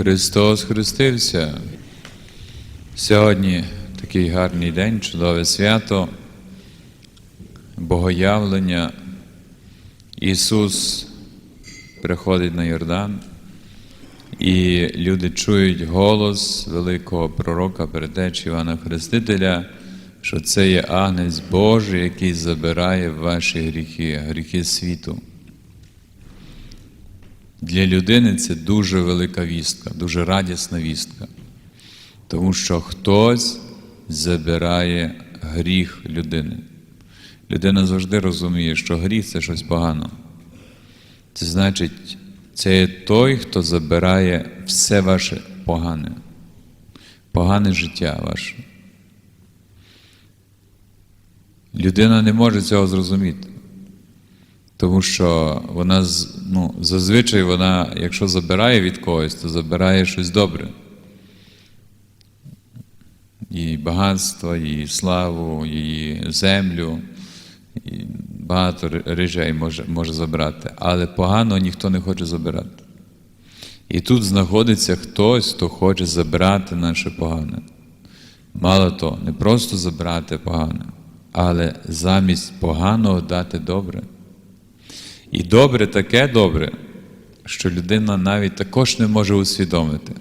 Христос хрестився. Сьогодні такий гарний день, чудове свято, Богоявлення. Ісус приходить на Йордан, і люди чують голос великого пророка, передачі Івана Хрестителя, що це є агнець Божий, який забирає ваші гріхи, гріхи світу. Для людини це дуже велика вістка, дуже радісна вістка. Тому що хтось забирає гріх людини. Людина завжди розуміє, що гріх це щось погано. Це значить, це є той, хто забирає все ваше погане, погане життя ваше. Людина не може цього зрозуміти. Тому що вона ну, зазвичай вона, якщо забирає від когось, то забирає щось добре. Її багатство, її славу, її землю. І багато речей може, може забрати. Але погано ніхто не хоче забирати. І тут знаходиться хтось, хто хоче забрати наше погане. Мало того, не просто забрати погане, але замість поганого дати добре. І добре таке добре, що людина навіть також не може усвідомити.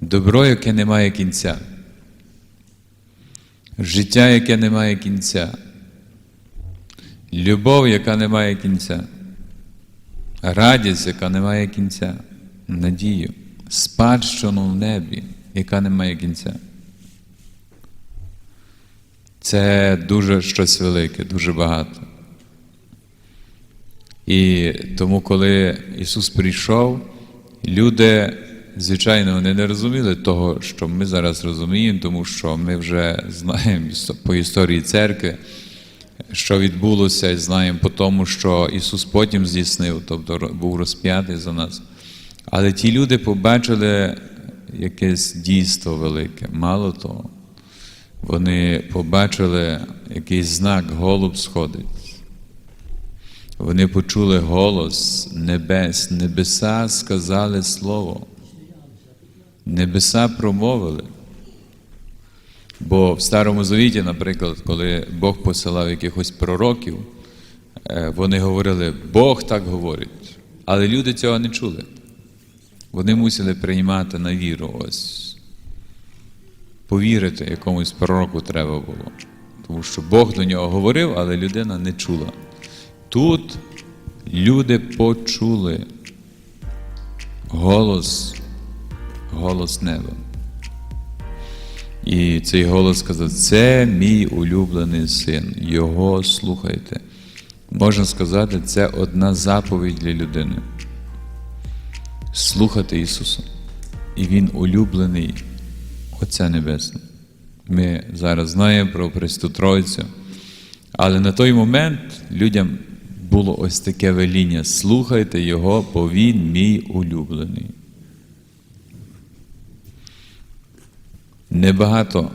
Добро, яке не має кінця. Життя, яке не має кінця. Любов, яка не має кінця. Радість, яка не має кінця. Надію. Спадщину в небі, яка не має кінця. Це дуже щось велике, дуже багато. І тому, коли Ісус прийшов, люди, звичайно, вони не розуміли того, що ми зараз розуміємо, тому що ми вже знаємо по історії церкви, що відбулося, і знаємо по тому, що Ісус потім здійснив, тобто був розп'ятий за нас. Але ті люди побачили якесь дійство велике, мало того, вони побачили якийсь знак, голуб сходить. Вони почули голос небес, небеса сказали слово. Небеса промовили. Бо в Старому Завіті, наприклад, коли Бог посилав якихось пророків, вони говорили, Бог так говорить. Але люди цього не чули. Вони мусили приймати на віру ось. Повірити якомусь пророку треба було. Тому що Бог до нього говорив, але людина не чула. Тут люди почули голос, голос неба. І цей голос сказав: це мій улюблений син, його слухайте. Можна сказати, це одна заповідь для людини. Слухати Ісуса. І Він улюблений Отця Небесного. Ми зараз знаємо про Престу Тройцю. Але на той момент людям було ось таке веління: слухайте Його, бо Він мій улюблений. Небагато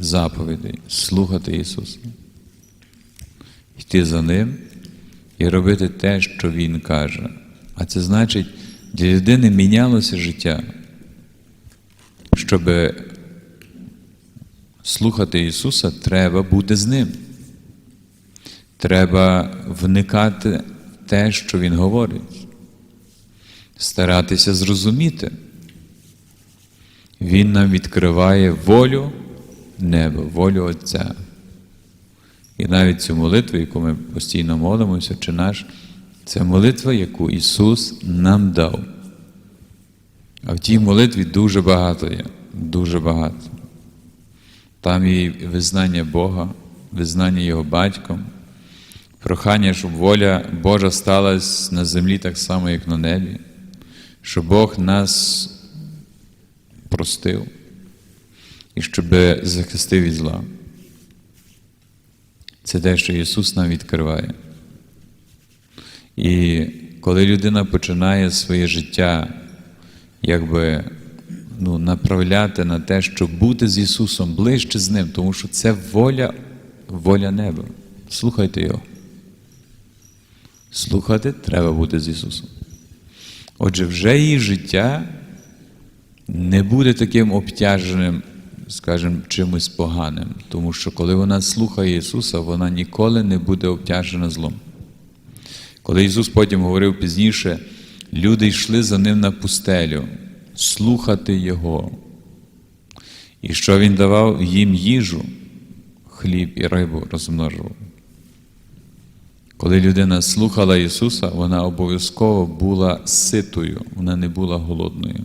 заповідей слухати Ісуса, йти за Ним і робити те, що Він каже. А це значить, для людини мінялося життя, щоб слухати Ісуса, треба бути з Ним. Треба вникати в те, що Він говорить, старатися зрозуміти. Він нам відкриває волю неба, волю Отця. І навіть цю молитву, яку ми постійно молимося, чи наш, це молитва, яку Ісус нам дав. А в тій молитві дуже багато є, дуже багато. Там і визнання Бога, визнання Його батьком, прохання, щоб воля Божа сталася на землі так само, як на небі, щоб Бог нас простив і щоб захистив від зла. Це те, що Ісус нам відкриває. І коли людина починає своє життя якби ну, направляти на те, щоб бути з Ісусом ближче з Ним, тому що це воля, воля неба. Слухайте Його. Слухати треба бути з Ісусом. Отже, вже її життя не буде таким обтяженим, скажімо, чимось поганим. Тому що коли вона слухає Ісуса, вона ніколи не буде обтяжена злом. Коли Ісус потім говорив пізніше, люди йшли за ним на пустелю, слухати Його. І що Він давав їм їжу, хліб і рибу розмножував. Коли людина слухала Ісуса, вона обов'язково була ситою, вона не була голодною.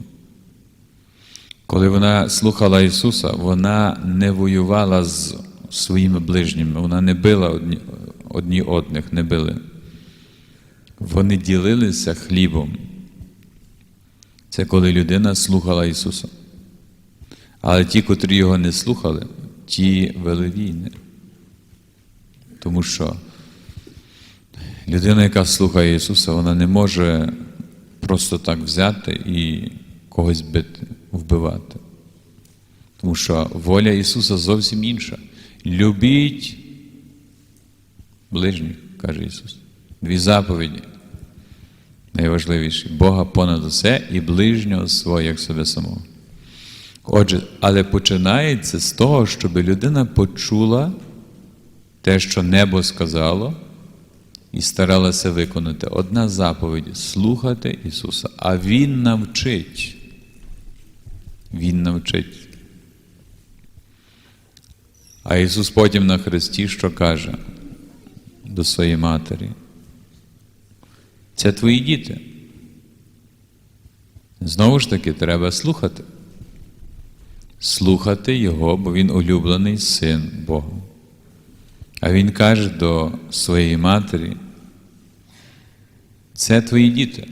Коли вона слухала Ісуса, вона не воювала з своїми ближніми, вона не била одні, одні одних, не били. Вони ділилися хлібом. Це коли людина слухала Ісуса. Але ті, котрі його не слухали, ті вели війни. Тому що людина, яка слухає Ісуса, вона не може просто так взяти і когось бити, вбивати. Тому що воля Ісуса зовсім інша. Любіть ближніх, каже Ісус. Дві заповіді. Найважливіші Бога понад усе і ближнього свого, як себе самого. Отже, але починається з того, щоб людина почула те, що небо сказало, і старалася виконати. Одна заповідь слухати Ісуса, а Він навчить. Він навчить. А Ісус потім на Христі що каже до своєї матері? Це твої діти. Знову ж таки, треба слухати. Слухати Його, бо Він улюблений син Бога. А Він каже до своєї матері, це твої діти.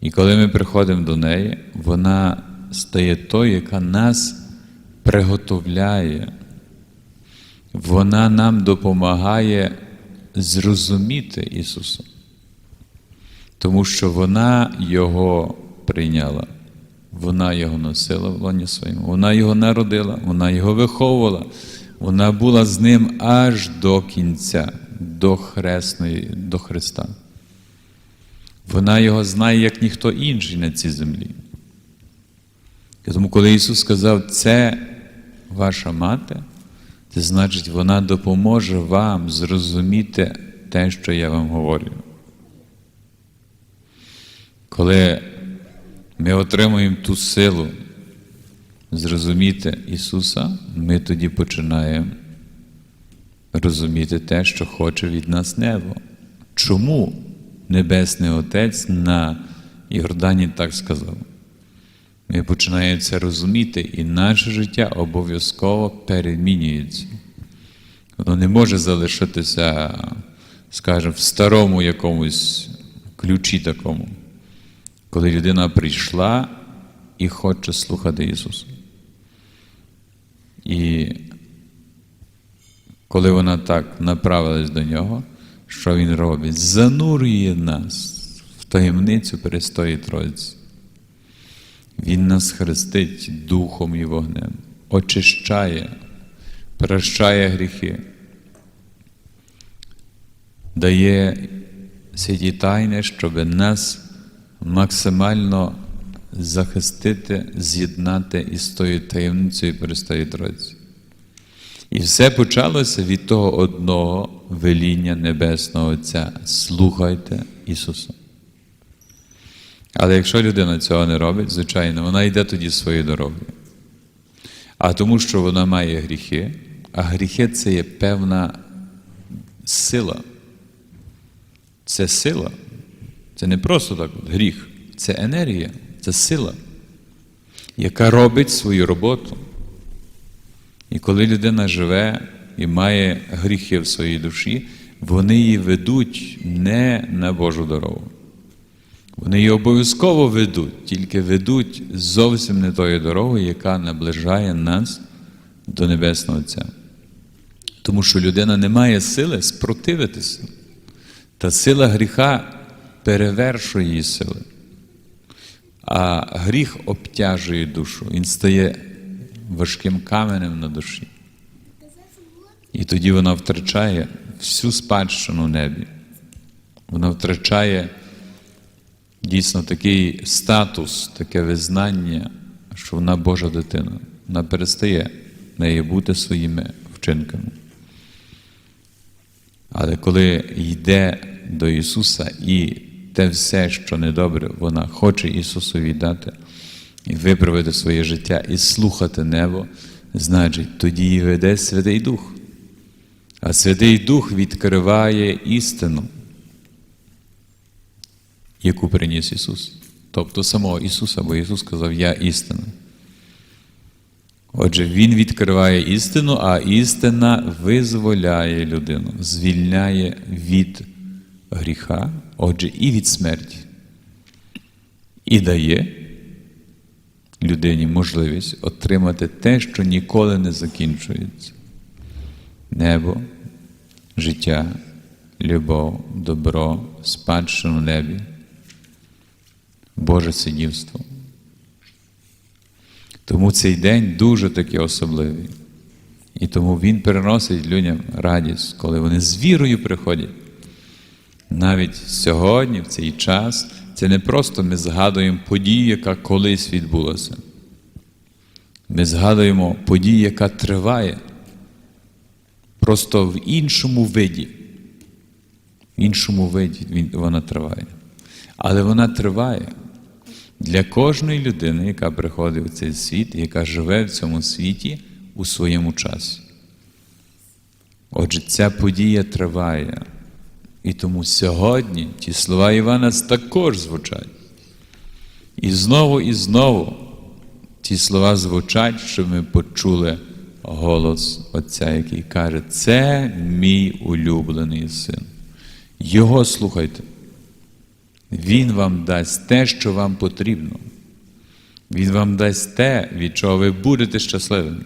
І коли ми приходимо до неї, вона стає тою, яка нас приготовляє. Вона нам допомагає зрозуміти Ісуса, тому що вона Його прийняла, вона Його носила в лоні своєму, вона Його народила, вона Його виховувала, вона була з ним аж до кінця, до Хресної, до Христа. Вона його знає, як ніхто інший на цій землі. Тому, коли Ісус сказав, це ваша мати, це значить, вона допоможе вам зрозуміти те, що я вам говорю. Коли ми отримуємо ту силу зрозуміти Ісуса, ми тоді починаємо розуміти те, що хоче від нас небо. Чому Небесний Отець на Йордані так сказав? Ми починаємо це розуміти, і наше життя обов'язково перемінюється. Воно не може залишитися, скажімо, в старому якомусь ключі такому, коли людина прийшла і хоче слухати Ісуса. І коли вона так направилась до Нього, що Він робить? Занурює нас в таємницю Престої Тройці. Він нас хрестить духом і вогнем, очищає, прощає гріхи, дає святі тайни, щоб нас максимально захистити, з'єднати із тою таємницею Престої Тройці. І все почалося від того одного веління Небесного Отця. Слухайте Ісуса. Але якщо людина цього не робить, звичайно, вона йде тоді своєю дорогою. А тому, що вона має гріхи, а гріхи це є певна сила. Це сила. Це не просто так гріх, це енергія, це сила, яка робить свою роботу. І коли людина живе і має гріхи в своїй душі, вони її ведуть не на Божу дорогу. Вони її обов'язково ведуть, тільки ведуть зовсім не тою дорогою, яка наближає нас до Небесного Отця. Тому що людина не має сили спротивитися. Та сила гріха перевершує її сили. А гріх обтяжує душу, він стає важким каменем на душі. І тоді вона втрачає всю спадщину в небі. Вона втрачає дійсно такий статус, таке визнання, що вона Божа дитина. Вона перестає нею бути своїми вчинками. Але коли йде до Ісуса і те все, що недобре, вона хоче Ісусу віддати і виправити своє життя і слухати небо, значить, тоді її веде Святий Дух. А Святий Дух відкриває істину, яку приніс Ісус. Тобто самого Ісуса, бо Ісус сказав, Я істина. Отже, Він відкриває істину, а істина визволяє людину, звільняє від гріха, отже, і від смерті. І дає людині можливість отримати те, що ніколи не закінчується. Небо, життя, любов, добро, спадщину небі, Боже сидівство. Тому цей день дуже таки особливий. І тому він переносить людям радість, коли вони з вірою приходять. Навіть сьогодні, в цей час, це не просто ми згадуємо подію, яка колись відбулася. Ми згадуємо подію, яка триває, просто в іншому виді. В іншому виді вона триває. Але вона триває для кожної людини, яка приходить у цей світ, яка живе в цьому світі у своєму часі. Отже, ця подія триває. І тому сьогодні ті слова Івана також звучать. І знову і знову ті слова звучать, щоб ми почули голос Отця, який каже: Це мій улюблений син. Його слухайте. Він вам дасть те, що вам потрібно. Він вам дасть те, від чого ви будете щасливими.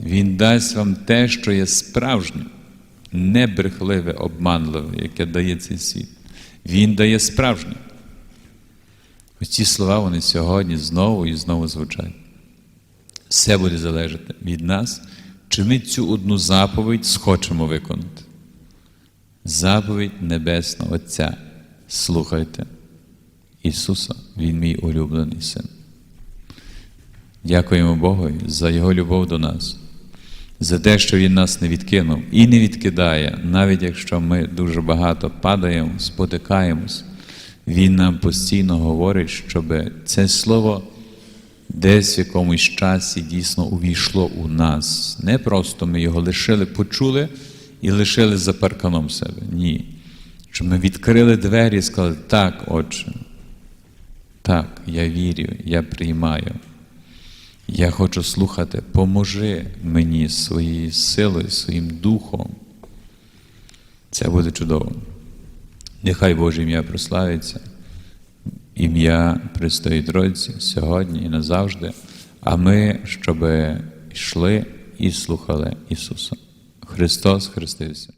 Він дасть вам те, що є справжнє, не брехливе, обманливе, яке дає цей світ. Він дає справжнє. Ось ці слова вони сьогодні знову і знову звучать. Все буде залежати від нас, чи ми цю одну заповідь схочемо виконати. Заповідь Небесного Отця. Слухайте Ісуса, Він мій улюблений син. Дякуємо Богу за Його любов до нас, за те, що Він нас не відкинув і не відкидає, навіть якщо ми дуже багато падаємо, спотикаємось. Він нам постійно говорить, щоб це слово десь в якомусь часі дійсно увійшло у нас. Не просто ми його лишили, почули і лишили за парканом себе. Ні. Щоб ми відкрили двері і сказали, так, Отче, так, я вірю, я приймаю. Я хочу слухати, поможи мені своєю силою, своїм духом. Це буде чудово. Нехай Боже ім'я прославиться, ім'я Престої Тройці сьогодні і назавжди, а ми, щоб йшли і слухали Ісуса. Христос хрестився.